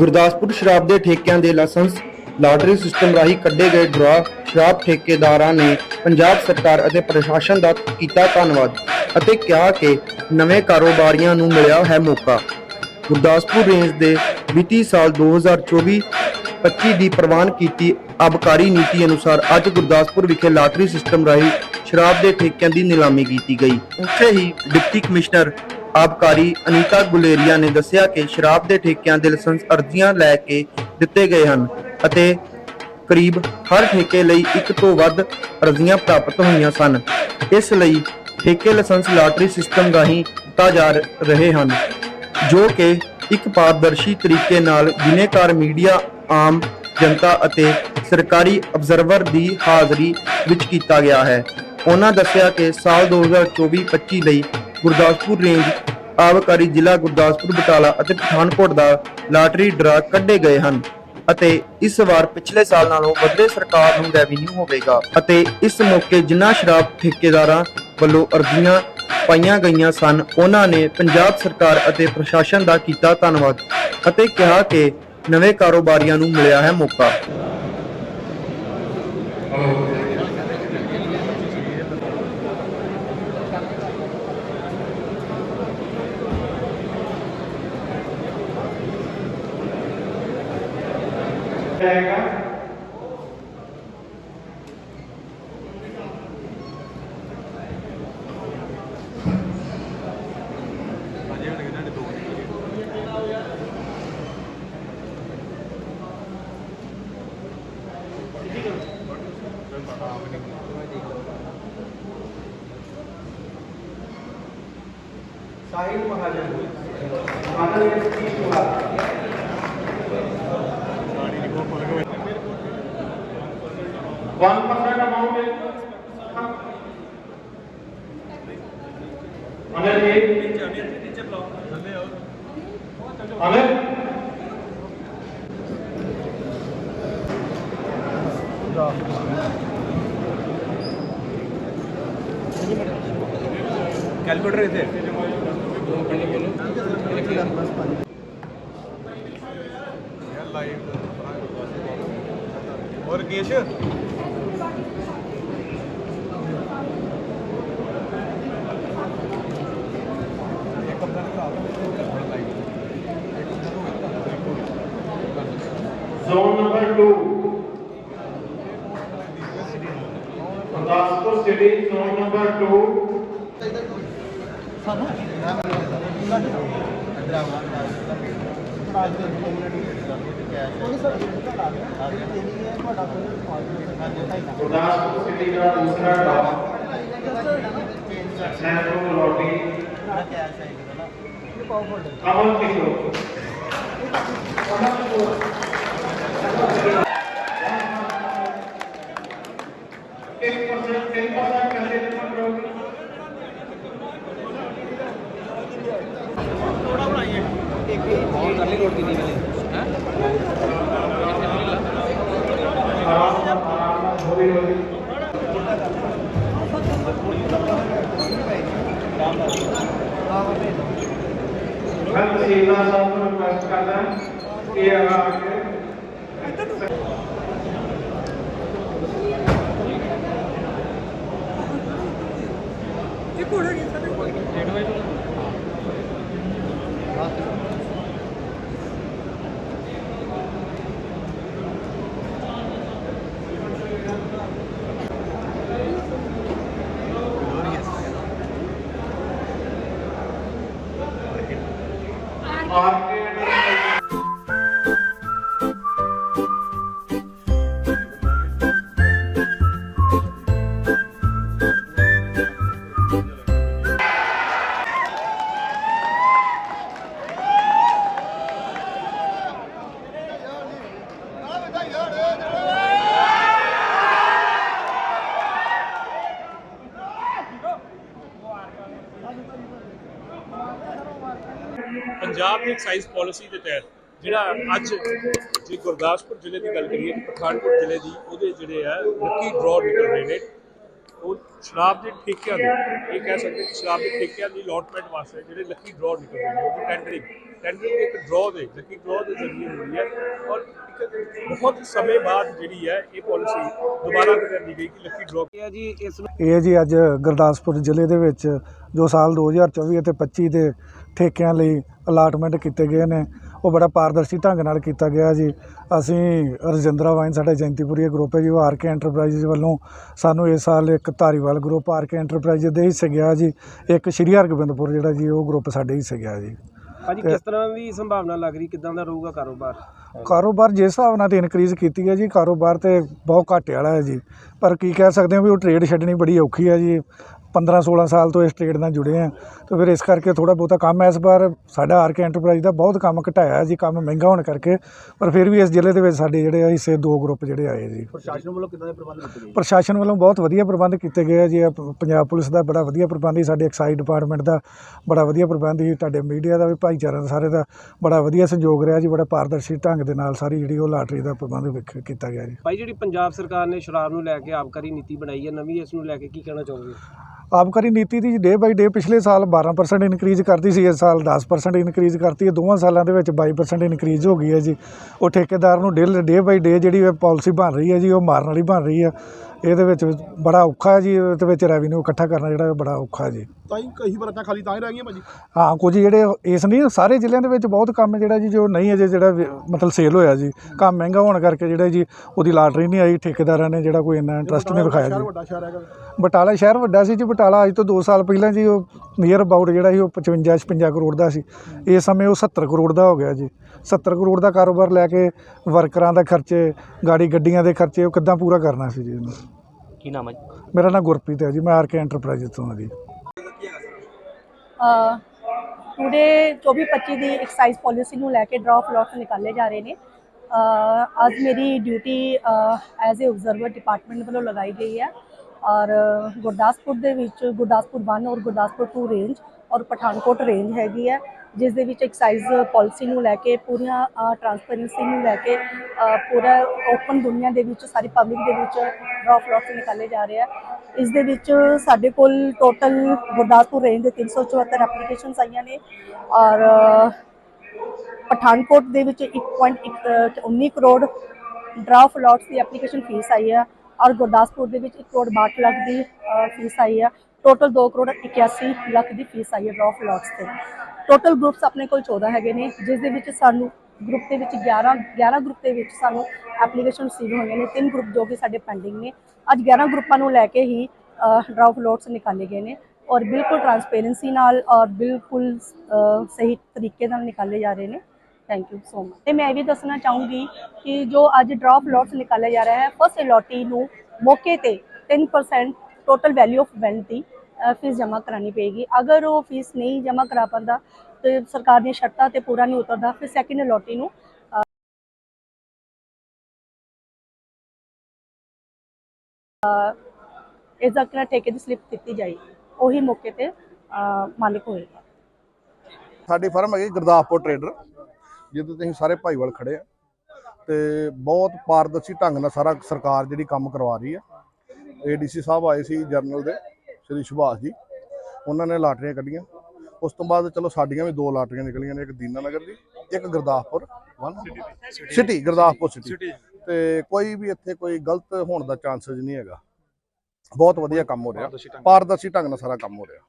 ਗੁਰਦਾਸਪੁਰ ਸ਼ਰਾਬ ਦੇ ਠੇਕਿਆਂ ਦੇ ਲਾਇਸੈਂਸ ਲਾਟਰੀ ਸਿਸਟਮ ਰਾਹੀਂ ਕੱਢੇ ਗਏ ਡਰਾ ਸ਼ਰਾਬ ਠੇਕੇਦਾਰਾਂ ਨੇ ਪੰਜਾਬ ਸਰਕਾਰ ਅਤੇ ਪ੍ਰਸ਼ਾਸਨ ਦਾ ਕੀਤਾ ਧੰਨਵਾਦ ਅਤੇ ਕਿਹਾ ਕਿ ਨਵੇਂ ਕਾਰੋਬਾਰੀਆਂ ਨੂੰ ਮਿਲਿਆ ਹੈ ਮੌਕਾ। ਗੁਰਦਾਸਪੁਰ ਰੇਂਜ ਦੇ ਵਿੱਤੀ ਸਾਲ 2024-25 ਦੀ ਪ੍ਰਵਾਨ ਕੀਤੀ ਆਬਕਾਰੀ ਨੀਤੀ ਅਨੁਸਾਰ ਅੱਜ ਗੁਰਦਾਸਪੁਰ ਵਿਖੇ ਲਾਟਰੀ ਸਿਸਟਮ ਰਾਹੀਂ ਸ਼ਰਾਬ ਦੇ ਠੇਕਿਆਂ ਦੀ ਨਿਲਾਮੀ ਕੀਤੀ ਗਈ। ਉੱਥੇ ਹੀ ਡਿਪਟੀ ਕਮਿਸ਼ਨਰ ਆਬਕਾਰੀ ਅਨੀਤਾ ਗੁਲੇਰੀਆ ਨੇ ਦੱਸਿਆ ਕਿ ਸ਼ਰਾਬ ਦੇ ਠੇਕਿਆਂ ਦੇ ਲਾਇਸੈਂਸ ਅਰਜ਼ੀਆਂ ਲੈ ਕੇ ਦਿੱਤੇ ਗਏ ਹਨ ਅਤੇ ਕਰੀਬ ਹਰ ਠੇਕੇ ਲਈ ਇੱਕ ਤੋਂ ਵੱਧ ਅਰਜ਼ੀਆਂ ਪ੍ਰਾਪਤ ਹੋਈਆਂ ਸਨ। ਇਸ ਲਈ ਠੇਕੇ ਲਾਇਸੈਂਸ ਲਾਟਰੀ ਸਿਸਟਮ ਰਾਹੀਂ ਦਿੱਤਾ ਜਾ ਰਹੇ ਹਨ, ਜੋ ਕਿ ਇੱਕ ਪਾਰਦਰਸ਼ੀ ਤਰੀਕੇ ਨਾਲ ਬਿਨੇਕਾਰ ਮੀਡੀਆ, ਆਮ ਜਨਤਾ ਅਤੇ ਸਰਕਾਰੀ ਅਬਜ਼ਰਵਰ ਦੀ ਹਾਜ਼ਰੀ ਵਿੱਚ ਕੀਤਾ ਗਿਆ ਹੈ। ਉਹਨਾਂ ਦੱਸਿਆ ਕਿ ਸਾਲ 2024-25 ਲਈ ਗੁਰਦਾਸਪੁਰ ਰੇਂਜ ਆਬਕਾਰੀ ਜ਼ਿਲ੍ਹਾ ਗੁਰਦਾਸਪੁਰ, ਬਟਾਲਾ ਅਤੇ ਪਠਾਨਕੋਟ ਦਾ ਲਾਟਰੀ ਡਰਾ ਕੱਢੇ ਗਏ ਹਨ ਅਤੇ ਇਸ ਵਾਰ ਪਿਛਲੇ ਸਾਲ ਨਾਲੋਂ ਵੱਧੇ ਸਰਕਾਰ ਨੂੰ ਰੈਵਨਿਊ ਹੋਵੇਗਾ ਅਤੇ ਇਸ ਮੌਕੇ ਜਿਨ੍ਹਾਂ ਸ਼ਰਾਬ ਠੇਕੇਦਾਰਾਂ ਵੱਲੋਂ ਅਰਜ਼ੀਆਂ ਪਾਈਆਂ ਗਈਆਂ ਸਨ, ਉਹਨਾਂ ਨੇ ਪੰਜਾਬ ਸਰਕਾਰ ਅਤੇ ਪ੍ਰਸ਼ਾਸਨ ਦਾ ਕੀਤਾ ਧੰਨਵਾਦ ਅਤੇ ਕਿਹਾ ਕਿ ਨਵੇਂ ਕਾਰੋਬਾਰੀਆਂ ਨੂੰ ਮਿਲਿਆ ਹੈ ਮੌਕਾ। ਜਾਏਗਾ? ਸਾਹਿਬ ਮਹਾਜਨ। ਮਾਨਵ ਜੀ ਦੀ ਸ਼ੁਰੂਆਤ वन परसेंट अमाउंट अनिल एक अनिल? कैलकुलेटर इथे और केश to Gurdaspur city zone number 2 ਸਾਨੂੰ ਗੁਰਦਾਸਪੁਰ ਸਿਟੀ ਦਾ ਦੂਸਰਾ ਟਾਪ ਸੈਂਟਰਲ ਲੋਟੀ ਕਮਲ ਕਿਸ਼ੋਰ ਕਮਲ ਕਿਸ਼ੋਰ রিপোর্ট দিতে গেলে হ্যাঁ ਇਹ ਕੋੜੇ ਕਿੱਥੇ ਨੇ ਪੰਜਾਬ ਦੀ ਐਕਸਾਈਜ਼ ਪਾਲਿਸੀ ਦੇ ਤਹਿਤ ਜਿਹੜਾ ਅੱਜ ਜੇ ਗੁਰਦਾਸਪੁਰ ਜ਼ਿਲ੍ਹੇ ਦੀ ਗੱਲ ਕਰੀਏ ਤਾਂ ਪਠਾਨਕੋਟ ਜ਼ਿਲ੍ਹੇ ਦੀ, ਉਹਦੇ ਜਿਹੜੇ ਆ ਲੱਕੀ ਡਰਾਅ ਨਿਕਲ ਰਹੇ ਨੇ। ਉਹ ਸ਼ਰਾਬ ਦੇ ਠੇਕਿਆਂ ਦੇ, ਇਹ ਕਹਿ ਸਕਦੇ ਕਿ ਸ਼ਰਾਬ ਦੇ ਠੇਕਿਆਂ ਦੀ ਅਲੋਟਮੈਂਟ ਵਾਸਤੇ ਜਿਹੜੇ ਲੱਕੀ ਡਰਾਅ ਰਹੇ ਨੇ, ਉਹ ਟੈਂਡਰਿੰਗ ਟੈਂਡਰਿੰਗ ਇੱਕ ਡਰਾਅ ਦੇ ਲੱਕੀ ਡਰਾਅ ਦੇ ਜ਼ਰੀਏ ਹੁੰਦੀ ਹੈ ਔਰ ਇੱਕ ਬਹੁਤ ਸਮੇਂ ਬਾਅਦ ਜਿਹੜੀ ਹੈ ਇਹ ਪਾਲਿਸੀ ਦੁਬਾਰਾ ਲਿਆਂਦੀ ਗਈ ਕਿ ਲੱਕੀ ਡਰਾਅ ਇਹ ਜੀ ਇਸ ਇਹ ਜੀ ਅੱਜ ਗੁਰਦਾਸਪੁਰ ਜ਼ਿਲ੍ਹੇ ਦੇ ਵਿੱਚ ਜੋ ਸਾਲ 2024 ਅਤੇ 25 ਦੇ ਠੇਕਿਆਂ ਲਈ ਅਲਾਟਮੈਂਟ ਕੀਤੇ ਗਏ ਨੇ ਉਹ ਬੜਾ ਪਾਰਦਰਸ਼ੀ ਢੰਗ ਨਾਲ ਕੀਤਾ ਗਿਆ ਜੀ। ਅਸੀਂ ਰਜਿੰਦਰਾ ਵਾਈਨ ਸਾਡਾ ਜੈਂਤੀਪੁਰੀ ਗਰੁੱਪ ਹੈ ਜੀ ਉਹ ਆਰ ਕੇ ਐਂਟਰਪ੍ਰਾਈਜ਼ ਵੱਲੋਂ ਸਾਨੂੰ ਇਸ ਸਾਲ ਇੱਕ Dhariwal group R K enterprise ਦੇ ਹਿੱਸੇ ਗਿਆ ਜੀ। ਇੱਕ ਸ਼੍ਰੀ ਹਰਗੋਬਿੰਦਪੁਰ ਜਿਹੜਾ ਜੀ ਉਹ ਗਰੁੱਪ ਸਾਡੇ ਹਿੱਸੇ ਗਿਆ ਜੀ। ਭਾਜੀ ਕਿਸ ਤਰ੍ਹਾਂ ਦੀ ਸੰਭਾਵਨਾ ਲੱਗ ਰਹੀ? ਕਿਦਾਂ ਦਾ ਰਹੂਗਾ ਕਾਰੋਬਾਰ? ਕਾਰੋਬਾਰ ਜਿਸ ਹਿਸਾਬ ਨਾਲ ਤੇ ਇਨਕਰੀਜ਼ ਕੀਤੀ ਹੈ ਜੀ ਕਾਰੋਬਾਰ ਤੇ ਬਹੁਤ ਘਾਟੇ ਵਾਲਾ ਹੈ ਜੀ। ਪਰ ਕੀ ਕਹਿ ਸਕਦੇ ਹਾਂ ਵੀ ਉਹ ਟ੍ਰੇਡ ਛੱਡਣੀ ਬੜੀ ਔਖੀ ਹੈ ਜੀ। 15 16 ਸਾਲ ਤੋਂ ਇਸ ਟ੍ਰੇਡ ਨਾਲ ਜੁੜੇ ਆ। ਤੇ ਫਿਰ ਇਸ ਕਰਕੇ ਥੋੜਾ ਬਹੁਤਾ ਕੰਮ ਇਸ ਵਾਰ ਸਾਡਾ ਆਰਕੇ ਐਂਟਰਪ੍ਰਾਈਜ਼ ਦਾ ਬਹੁਤ ਕੰਮ ਘਟਾਇਆ ਜੀ ਕੰਮ ਮਹਿੰਗਾ ਹੋਣ ਕਰਕੇ। ਪਰ ਫਿਰ ਵੀ ਇਸ ਜ਼ਿਲ੍ਹੇ ਦੇ ਵਿੱਚ ਸਾਡੇ ਜਿਹੜੇ ਆ ਹਿੱਸੇ ਦੋ ਗਰੁੱਪ ਜਿਹੜੇ ਆਏ ਜੀ। ਪ੍ਰਸ਼ਾਸਨ ਵੱਲੋਂ ਕਿਦਾਂ ਦੇ ਪ੍ਰਬੰਧ ਕੀਤੇ ਗਏ? ਪ੍ਰਸ਼ਾਸਨ ਵੱਲੋਂ ਬਹੁਤ ਵਧੀਆ ਪ੍ਰਬੰਧ ਕੀਤੇ ਗਏ ਆ ਜੀ। ਪੰਜਾਬ ਪੁਲਿਸ ਦਾ ਬੜਾ ਵਧੀਆ ਪ੍ਰਬੰਧ ਸੀ ਸਾਡੇ ਐਕਸਾਈਜ਼ ਡਿਪਾਰਟਮੈਂਟ ਦਾ ਬੜਾ ਵਧੀਆ ਪ੍ਰਬੰਧ ਸੀ ਤੁਹਾਡੇ ਮੀਡੀਆ ਦਾ ਵੀ ਭਾਈਚਾਰਾ ਦਾ ਸਾਰੇ ਦਾ ਬੜਾ ਵਧੀਆ ਸਹਿਯੋਗ ਰਿਹਾ ਜੀ ਬੜਾ ਪਾਰਦਰਸ਼ੀ ਢੰਗ ਦੇ ਨਾਲ ਸਾਰੀ ਜਿਹੜੀ ਉਹ ਲਾਟਰੀ ਦਾ ਪ੍ਰਬੰਧ ਵਿਖ- ਕੀਤਾ ਗਿਆ ਜੀ। ਭਾਈ ਜਿਹੜੀ ਪੰਜਾਬ ਸਰਕਾਰ ਨੇ ਸ਼ਰਾਬ ਨੂੰ ਲੈ ਕੇ ਆਬਕਾਰੀ ਨੀਤੀ ਬਣਾਈ ਹੈ ਨਵੀਂ ਇਸ ਨੂੰ ਲੈ ਕੇ ਕੀ ਕਹਿਣਾ ਚਾਹੋਗੇ? ਆਬਕਾਰੀ ਨੀਤੀ ਦੀ ਡੇ ਬਾਈ ਡੇ ਪਿਛਲੇ ਸਾਲ 12% ਇਨਕਰੀਜ਼ ਕਰਤੀ ਸੀ, ਇਸ ਸਾਲ 10% ਇਨਕਰੀਜ਼ ਕਰਤੀ ਹੈ। ਦੋਵਾਂ ਸਾਲਾਂ ਦੇ ਵਿੱਚ 22% ਇਨਕਰੀਜ਼ ਹੋ ਗਈ ਹੈ ਜੀ। ਉਹ ਠੇਕੇਦਾਰ ਨੂੰ ਡੇ ਡੇ ਬਾਈ ਡੇ ਜਿਹੜੀ ਇਹ ਪਾਲਿਸੀ ਬਣ ਰਹੀ ਹੈ ਜੀ, ਉਹ ਮਾਰਨ ਵਾਲੀ ਬਣ ਰਹੀ ਹੈ। ਇਹਦੇ ਵਿੱਚ ਬੜਾ ਔਖਾ ਹੈ ਜੀ ਇਹਦੇ ਵਿੱਚ ਰੈਵਨਿਊ ਇਕੱਠਾ ਕਰਨਾ ਜਿਹੜਾ ਬੜਾ ਔਖਾ ਹੈ ਜੀ। ਤਾਂ ਹੀ ਕਈ ਬਰਤਾਂ ਖਾਲੀ ਤਾਂ ਹੀ ਰਹਿ ਗਈਆਂ ਭਾਜੀ। ਹਾਂ ਕੁਝ ਜਿਹੜੇ ਇਸ ਨਹੀਂ ਸਾਰੇ ਜ਼ਿਲ੍ਹਿਆਂ ਦੇ ਵਿੱਚ ਬਹੁਤ ਕੰਮ ਜਿਹੜਾ ਜੀ ਜੋ ਨਹੀਂ ਅਜੇ ਜਿਹੜਾ ਵੀ- ਮਤਲਬ ਸੇਲ ਹੋਇਆ ਜੀ। ਕੰਮ ਮਹਿੰਗਾ ਹੋਣ ਕਰਕੇ ਜਿਹੜਾ ਜੀ ਉਹਦੀ ਲਾਟਰੀ ਨਹੀਂ ਆਈ ਠੇਕੇਦਾਰਾਂ ਨੇ ਜਿਹੜਾ ਕੋਈ ਇੰਨਾ ਇੰਟਰਸਟ ਨਹੀਂ ਸ਼ਹਿਰ ਜੀ। ਵੱਡਾ ਸ਼ਹਿਰ ਹੈਗਾ। ਬਟਾਲਾ ਸ਼ਹਿਰ ਵੱਡਾ ਸੀ ਜੀ ਬਟਾਲਾ ਅੱਜ ਤੋਂ 2 ਸਾਲ ਪਹਿਲਾਂ ਜੀ ਉਹ ਨੀਅਰ ਅਬਾਊਟ ਜਿਹੜਾ ਸੀ ਉਹ 55 56 ਕਰੋੜ ਦਾ ਸੀ। ਇਸ ਸਮੇਂ ਉਹ 70 ਕਰੋੜ ਦਾ ਹੋ ਗਿਆ ਜੀ। 70 ਕਰੋੜ ਦਾ ਕਾਰੋਬਾਰ ਲੈ ਕੇ ਵਰਕਰਾਂ ਦਾ ਖਰਚੇ ਗਾੜੀ ਗੱਡੀਆਂ ਦੇ ਖਰਚੇ ਉਹ ਕਿੱਦਾਂ ਪੂਰਾ ਕਰਨਾ ਸੀ ਜੀ ਇਹਨੂੰ? ਕੀ ਨਾਮ ਹੈ ਜੀ? ਮੇਰਾ ਨਾਮ ਗੁਰਪ੍ਰੀਤ ਹੈ ਜੀ ਮੈਂ ਆਰ ਕੇ ਐਂਟਰਪ੍ਰਾਈਜ਼ ਤੋਂ ਹਾਂ ਜੀ। ਟੂਡੇ 24-25 ਦੀ ਐਕਸਾਈਜ਼ ਪਾਲਿਸੀ ਨੂੰ ਲੈ ਕੇ ਡਰਾਫ ਪਲਾਟਸ ਨਿਕਾਲੇ ਜਾ ਰਹੇ ਨੇ। ਅ, ਅੱਜ ਮੇਰੀ duty as uh observer department ਵੱਲੋਂ ਲਗਾਈ ਗਈ ਹੈ। ਔਰ ਗੁਰਦਾਸਪੁਰ ਦੇ ਵਿੱਚ ਗੁਰਦਾਸਪੁਰ 1 ਔਰ ਗੁਰਦਾਸਪੁਰ 2 ਰੇਂਜ ਔਰ ਪਠਾਨਕੋਟ ਰੇਂਜ ਹੈਗੀ ਹੈ, ਜਿਸ ਦੇ ਵਿੱਚ ਐਕਸਾਈਜ਼ ਪਾਲਿਸੀ ਨੂੰ ਲੈ ਕੇ, ਪੂਰੀਆਂ ਟਰਾਂਸਪੇਰੈਂਸੀ ਨੂੰ ਲੈ ਕੇ ਪੂਰਾ ਓਪਨ ਦੁਨੀਆ ਦੇ ਵਿੱਚ, ਸਾਰੀ ਪਬਲਿਕ ਦੇ ਵਿੱਚ ਡਰਾਫ ਪਲਾਟਸ ਨਿਕਾਲੇ ਜਾ ਰਹੇ ਆ। ਇਸ ਦੇ ਵਿੱਚ ਸਾਡੇ ਕੋਲ ਟੋਟਲ ਗੁਰਦਾਸਪੁਰ ਰੇਂਜ ਦੇ 374 ਐਪਲੀਕੇਸ਼ਨਸ ਆਈਆਂ ਨੇ ਔਰ ਪਠਾਨਕੋਟ ਦੇ ਵਿੱਚ 1.19 ਕਰੋੜ ਡਰਾਫਟ ਅਲਾਟਸ ਦੀ ਐਪਲੀਕੇਸ਼ਨ ਫੀਸ ਆਈ ਹੈ ਔਰ ਗੁਰਦਾਸਪੁਰ ਦੇ ਵਿੱਚ 1 ਕਰੋੜ 62 ਲੱਖ ਦੀ ਫੀਸ ਆਈ ਹੈ ਟੋਟਲ 2 ਕਰੋੜ 81 ਲੱਖ ਦੀ ਫੀਸ ਆਈ ਹੈ ਡਰਾਫਟ ਲੋਟਸ ਤੇ। ਟੋਟਲ ਗਰੁੱਪਸ ਆਪਣੇ ਕੋਲ 14 ਹੈਗੇ ਨੇ, ਜਿਸ ਦੇ ਵਿੱਚ ਸਾਨੂੰ ਗਰੁੱਪ ਦੇ ਵਿੱਚ 11 11 ਗਰੁੱਪ ਦੇ ਵਿੱਚ ਸਾਨੂੰ ਐਪਲੀਕੇਸ਼ਨ ਰਿਸੀਵ ਹੋਈਆਂ ਨੇ। ਤਿੰਨ ਗਰੁੱਪ ਜੋ ਕਿ ਸਾਡੇ ਪੈਂਡਿੰਗ ਨੇ। ਅੱਜ 11 ਗਰੁੱਪਾਂ ਨੂੰ ਲੈ ਕੇ ਹੀ ਡਰਾਫਟ ਲੋਟਸ ਨਿਕਾਲੇ ਗਏ ਨੇ ਔਰ ਬਿਲਕੁਲ ਟਰਾਂਸਪੇਰੈਂਸੀ ਨਾਲ ਔਰ ਬਿਲਕੁਲ ਸਹੀ ਤਰੀਕੇ ਨਾਲ ਨਿਕਾਲੇ ਜਾ ਰਹੇ ਨੇ। ਥੈਂਕ ਯੂ ਸੋ ਮਚ ਤੇ ਮੈਂ ਇਹ ਵੀ ਦੱਸਣਾ ਚਾਹੂੰਗੀ ਕਿ ਜੋ ਅੱਜ ਡਰਾਪ ਲੋਟਸ ਨਿਕਾਲਿਆ ਜਾ ਰਿਹਾ ਹੈ ਫਸਟ ਅਲੋਟੀ ਨੂੰ ਮੌਕੇ ਤੇ 10% ਟੋਟਲ ਵੈਲਿਊ ਆਫ ਵੈਲਥ ਦੀ ਫੀਸ ਜਮ੍ਹਾਂ ਕਰਾਣੀ ਪਏਗੀ। ਅਗਰ ਉਹ ਫੀਸ ਨਹੀਂ ਜਮ੍ਹਾਂ ਕਰਾ ਪਾਉਂਦਾ ਤੇ ਸਰਕਾਰ ਦੀਆਂ ਸ਼ਰਤਾਂ ਤੇ ਪੂਰਾ ਨਹੀਂ ਉਤਰਦਾ ਫਿਰ ਸੈਕਿੰਡ ਅਲੋਟੀ ਨੂੰ ਇਸ ਦਾ ਕਿਹੜਾ ਠੇਕੇ ਦੀ ਸਲਿੱਪ ਦਿੱਤੀ ਜਾਏਗੀ ਉਹੀ ਮੌਕੇ ਤੇ ਅ, ਮਾਲਿਕ ਹੋਏਗਾ। ਸਾਡੀ ਫਰਮ ਹੈਗੀ ਗੁਰਦਾਸਪੁਰ ਟਰੇਡਰ ਜਿਹਦੇ ਤੁਸੀਂ ਸਾਰੇ ਭਾਈਵਾਲ ਖੜੇ ਆ ਤੇ ਬਹੁਤ ਪਾਰਦਰਸ਼ੀ ਢੰਗ ਨਾਲ ਸਾਰਾ ਸਰਕਾਰ ਜਿਹੜੀ ਕੰਮ ਕਰਵਾ ਰਹੀ ਆ। ਏਡੀਸੀ ਸਾਹਿਬ ਆਏ ਸੀ ਜਰਨਲ ਦੇ ਸ੍ਰੀ ਸੁਭਾਸ਼ ਜੀ। ਉਹਨਾਂ ਨੇ ਲਾਟਰੀਆਂ ਕੱਢੀਆਂ। ਉਸ ਤੋਂ ਬਾਅਦ ਚਲੋ ਸਾਡੀਆਂ ਵੀ ਦੋ ਲਾਟਰੀਆਂ ਨਿਕਲੀਆਂ ਨੇ ਇੱਕ ਦੀਨਾ ਨਗਰ ਦੀ ਇੱਕ Gurdaspur one city Gurdaspur city ਤੇ ਕੋਈ ਵੀ ਇੱਥੇ ਕੋਈ ਗਲਤ ਹੋਣ ਦਾ ਚਾਂਸਸ ਨਹੀਂ ਹੈਗਾ। ਬਹੁਤ ਵਧੀਆ ਕੰਮ ਹੋ ਰਿਹਾ। ਪਾਰਦਰਸ਼ੀ ਢੰਗ ਨਾਲ ਸਾਰਾ ਕੰਮ ਹੋ ਰਿਹਾ।